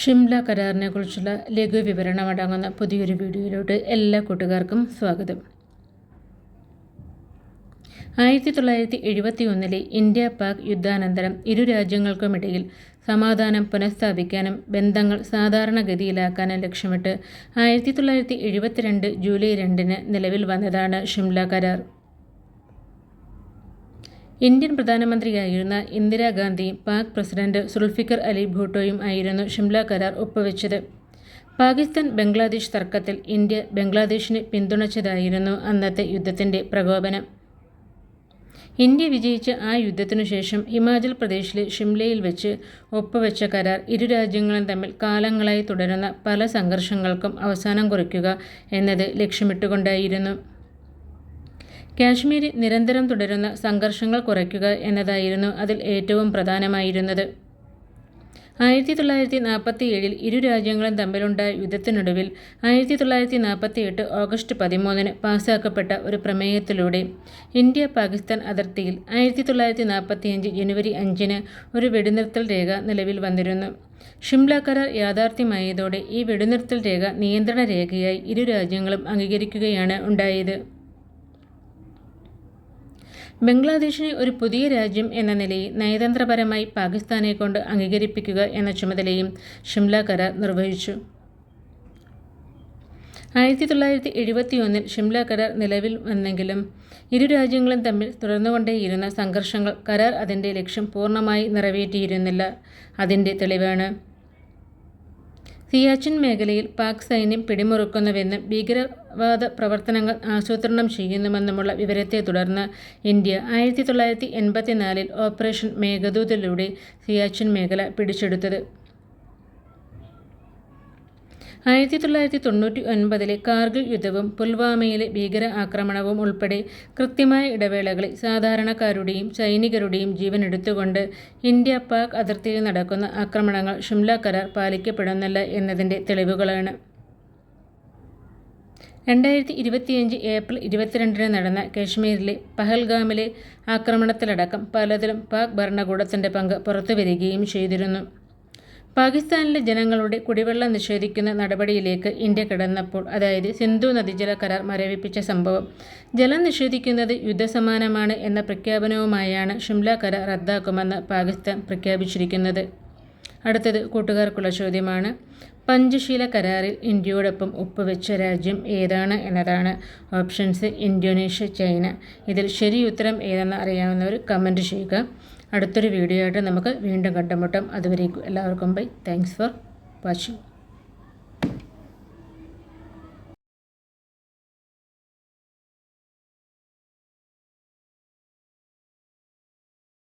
ഷിംല കരാറിനെ കുറിച്ചുള്ള ലഘു വിവരണം അടങ്ങുന്ന പുതിയൊരു വീഡിയോയിലോട്ട് എല്ലാ കൂട്ടുകാർക്കും സ്വാഗതം. ആയിരത്തി തൊള്ളായിരത്തി എഴുപത്തി ഒന്നിലെ ഇന്ത്യ പാക് യുദ്ധാനന്തരം ഇരു രാജ്യങ്ങൾക്കുമിടയിൽ സമാധാനം പുനഃസ്ഥാപിക്കാനും ബന്ധങ്ങൾ സാധാരണഗതിയിലാക്കാനും ലക്ഷ്യമിട്ട് ആയിരത്തി തൊള്ളായിരത്തി എഴുപത്തിരണ്ട് ജൂലൈ രണ്ടിന് നിലവിൽ വന്നതാണ് ഷിംല കരാർ. ഇന്ത്യൻ പ്രധാനമന്ത്രിയായിരുന്ന ഇന്ദിരാഗാന്ധിയും പാക് പ്രസിഡന്റ് സുൽഫിക്കർ അലി ഭൂട്ടോയും ആയിരുന്നു ഷിംല കരാർ ഒപ്പുവെച്ചത്. പാകിസ്ഥാൻ ബംഗ്ലാദേശ് തർക്കത്തിൽ ഇന്ത്യ ബംഗ്ലാദേശിനെ പിന്തുണച്ചതായിരുന്നു അന്നത്തെ യുദ്ധത്തിന്റെ പ്രകോപനം. ഇന്ത്യ വിജയിച്ച ആ യുദ്ധത്തിനു ശേഷം ഹിമാചൽ പ്രദേശിലെ ഷിംലയിൽ വെച്ച് ഒപ്പുവെച്ച കരാർ ഇരു രാജ്യങ്ങളും തമ്മിൽ കാലങ്ങളായി തുടരുന്ന പല സംഘർഷങ്ങൾക്കും അവസാനം കുറിക്കുക എന്നത് ലക്ഷ്യമിട്ടുകൊണ്ടായിരുന്നു. കാശ്മീരിൽ നിരന്തരം തുടരുന്ന സംഘർഷങ്ങൾ കുറയ്ക്കുക എന്നതായിരുന്നു അതിൽ ഏറ്റവും പ്രധാനമായിരുന്നത്. ആയിരത്തി തൊള്ളായിരത്തി നാൽപ്പത്തി ഏഴിൽ ഇരു രാജ്യങ്ങളും തമ്മിലുണ്ടായ യുദ്ധത്തിനൊടുവിൽ ആയിരത്തി തൊള്ളായിരത്തി നാൽപ്പത്തി എട്ട് ഓഗസ്റ്റ് പതിമൂന്നിന് പാസ്സാക്കപ്പെട്ട ഒരു പ്രമേയത്തിലൂടെ ഇന്ത്യ പാകിസ്ഥാൻ അതിർത്തിയിൽ ആയിരത്തി തൊള്ളായിരത്തി നാൽപ്പത്തിയഞ്ച് ജനുവരി അഞ്ചിന് ഒരു വെടിനിർത്തൽ രേഖ നിലവിൽ വന്നിരുന്നു. ഷിംല കരാർ യാഥാർത്ഥ്യമായതോടെ ഈ വെടിനിർത്തൽ രേഖ നിയന്ത്രണ രേഖയായി ഇരു രാജ്യങ്ങളും അംഗീകരിക്കുകയാണ് ഉണ്ടായത്. ബംഗ്ലാദേശിനെ ഒരു പുതിയ രാജ്യം എന്ന നിലയിൽ നയതന്ത്രപരമായി പാകിസ്ഥാനെ കൊണ്ട് അംഗീകരിപ്പിക്കുക എന്ന ചുമതലയും ഷിംല കരാർ നിർവഹിച്ചു. ആയിരത്തി തൊള്ളായിരത്തി എഴുപത്തി ഒന്നിൽ ഷിംല കരാർ നിലവിൽ വന്നെങ്കിലും ഇരു രാജ്യങ്ങളും തമ്മിൽ തുടർന്നുകൊണ്ടേയിരുന്ന സംഘർഷങ്ങൾ കരാർ അതിന്റെ ലക്ഷ്യം പൂർണമായി നിറവേറ്റിയിരുന്നില്ല. അതിന്റെ തെളിവാണ് സിയാച്ചിൻ മേഖലയിൽ പാക് സൈന്യം പിടിമുറുക്കുന്നുവെന്നും ഭീകരവാദ പ്രവർത്തനങ്ങൾ ആസൂത്രണം ചെയ്യുന്നുവെന്നുമുള്ള വിവരത്തെ തുടർന്ന് ഇന്ത്യ ആയിരത്തി തൊള്ളായിരത്തി എൺപത്തിനാലിൽ ഓപ്പറേഷൻ മേഘദൂതിലൂടെ സിയാച്ചിൻ മേഖല പിടിച്ചെടുത്തത്. ആയിരത്തി തൊള്ളായിരത്തി തൊണ്ണൂറ്റി ഒൻപതിലെ കാർഗിൽ യുദ്ധവും പുൽവാമയിലെ ഭീകര ആക്രമണവും ഉൾപ്പെടെ കൃത്യമായ ഇടവേളകളിൽ സാധാരണക്കാരുടെയും സൈനികരുടെയും ജീവൻ എടുത്തുകൊണ്ട് ഇന്ത്യ പാക് അതിർത്തിയിൽ നടക്കുന്ന ആക്രമണങ്ങൾ ഷിംല കരാർ പാലിക്കപ്പെടുന്നില്ല എന്നതിന്റെ തെളിവുകളാണ്. രണ്ടായിരത്തി ഇരുപത്തിയഞ്ച് ഏപ്രിൽ ഇരുപത്തിരണ്ടിന് നടന്ന കാശ്മീരിലെ പഹൽഗാമിലെ ആക്രമണത്തിലടക്കം പലതിലും പാക് ഭരണകൂടത്തിന്റെ പങ്ക് പുറത്തുവരികയും ചെയ്തിരുന്നു. പാകിസ്ഥാനിലെ ജനങ്ങളുടെ കുടിവെള്ളം നിഷേധിക്കുന്ന നടപടിയിലേക്ക് ഇന്ത്യ കടന്നപ്പോൾ അതായത് സിന്ധു നദീജല കരാർ മരവിപ്പിച്ച സംഭവം ജലം നിഷേധിക്കുന്നത് യുദ്ധസമാനമാണ് എന്ന പ്രഖ്യാപനവുമായാണ് ഷിംല കരാർ റദ്ദാക്കുമെന്ന് പാകിസ്ഥാൻ പ്രഖ്യാപിച്ചിരിക്കുന്നത്. അടുത്തത് കൂട്ടുകാർക്കുള്ള ചോദ്യമാണ് പഞ്ചശീല കരാറിൽ ഇന്ത്യയോടൊപ്പം ഒപ്പുവെച്ച രാജ്യം ഏതാണ് എന്നതാണ് ഓപ്ഷൻസ് ഇന്തോനേഷ്യ ചൈന. ഇതിൽ ശരി ഉത്തരം ഏതെന്ന് അറിയാവുന്നവർ കമന്റ് ചെയ്യുക. അടുത്തൊരു വീഡിയോ ആയിട്ട് നമുക്ക് വീണ്ടും കണ്ടുമുട്ടാം. അതുവരേക്കും എല്ലാവർക്കും ബൈ താങ്ക്സ് ഫോർ വാച്ചിങ്